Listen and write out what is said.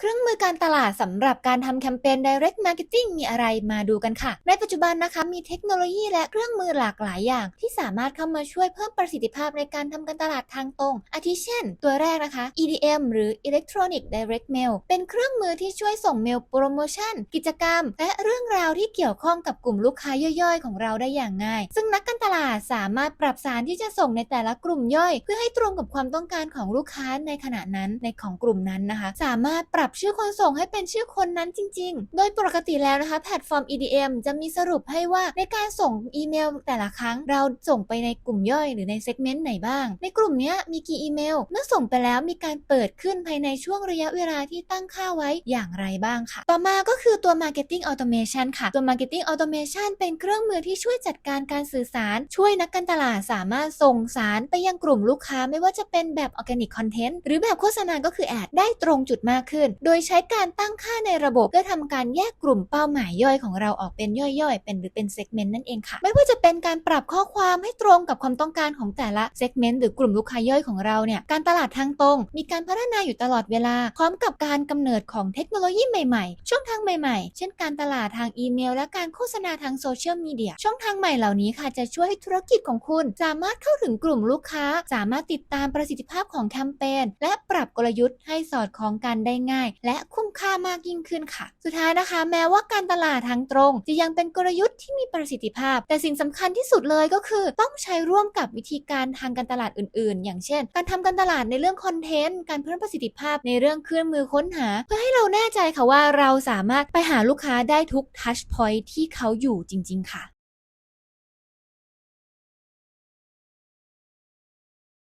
เครื่องมือการตลาดสำหรับการทำแคมเปญ Direct Marketing มีอะไรมาดูกันค่ะ ในปัจจุบันนะคะมีเทคโนโลยีและเครื่องมือหลากหลายอย่าง ที่สามารถเข้ามาช่วยเพิ่มประสิทธิภาพในการทำการตลาดทางตรง อาทิเช่น ตัวแรกนะคะ EDM หรือ Electronic Direct Mail เป็นเครื่องมือที่ช่วยส่งเมลโปรโมชั่น กิจกรรม และเรื่องราวที่เกี่ยวข้องกับกลุ่มลูกค้าย่อยๆ ของเราได้อย่างง่าย ซึ่งนักการตลาดสามารถปรับสารที่จะส่งในแต่ละกลุ่มย่อย เพื่อให้ตรงกับความต้องการของลูกค้าในขณะนั้นในของกลุ่มนั้นนะคะ สามารถปรับชื่อคนส่งให้เป็นชื่อคนนั้นจริง ๆ โดยปกติแล้วนะคะแพลตฟอร์ม EDM จะมีสรุปให้ว่าในการส่งอีเมลแต่ละครั้ง เราส่งไปในกลุ่มย่อยหรือในเซกเมนต์ไหนบ้าง ในกลุ่มนี้มีกี่อีเมล เมื่อส่งไปแล้วมีการเปิดขึ้นภายในช่วงระยะเวลาที่ตั้งค่าไว้อย่างไรบ้างค่ะ ต่อมาก็คือตัว Marketing Automation ค่ะ ตัว Marketing Automation เป็นเครื่องมือที่ช่วยจัดการการสื่อสาร ช่วยนักการตลาดสามารถส่งสารไปยังกลุ่มลูกค้าไม่ว่าจะเป็นแบบ Organic Content หรือแบบโฆษณาก็คือแอดได้ตรงจุดมากขึ้นโดยใช้การตั้งค่าในระบบเพื่อทำการแยกกลุ่มเป้าหมายย่อยของเราออกเป็นย่อยๆ เป็นหรือเป็นเซกเมนต์นั่นเองค่ะ ไม่ว่าจะเป็นการปรับข้อความให้ตรงกับความต้องการของแต่ละเซกเมนต์หรือกลุ่มลูกค้าย่อยของเราเนี่ยการตลาดทางตรง มีการพัฒนาอยู่ตลอดเวลา พร้อมกับการกำเนิดของเทคโนโลยีใหม่ๆ ช่องทางใหม่ๆ เช่นการตลาดทางอีเมล และการโฆษณาทางโซเชียลมีเดียช่องทางใหม่เหล่านี้ค่ะจะช่วยให้ธุรกิจของคุณ สามารถเข้าถึงกลุ่มลูกค้า สามารถติดตามประสิทธิภาพของแคมเปญและปรับกลยุทธ์ให้สอดคล้องกันได้ง่ายและคุ้มค่ามากยิ่งขึ้นค่ะ สุดท้ายนะคะ แม้ว่าการตลาดทางตรง จะยังเป็นกลยุทธ์ที่มีประสิทธิภาพ แต่สิ่งสำคัญที่สุดเลยก็คือ ต้องใช้ร่วมกับวิธีการทางการตลาดอื่น ๆ อย่างเช่น การทำการตลาดในเรื่องคอนเทนต์ การเพิ่มประสิทธิภาพในเรื่องเครื่องมือค้นหา เพื่อให้เราแน่ใจค่ะว่าเราสามารถไปหาลูกค้าได้ทุกทัชพอยท์ที่เขาอยู่จริง ๆ ค่ะ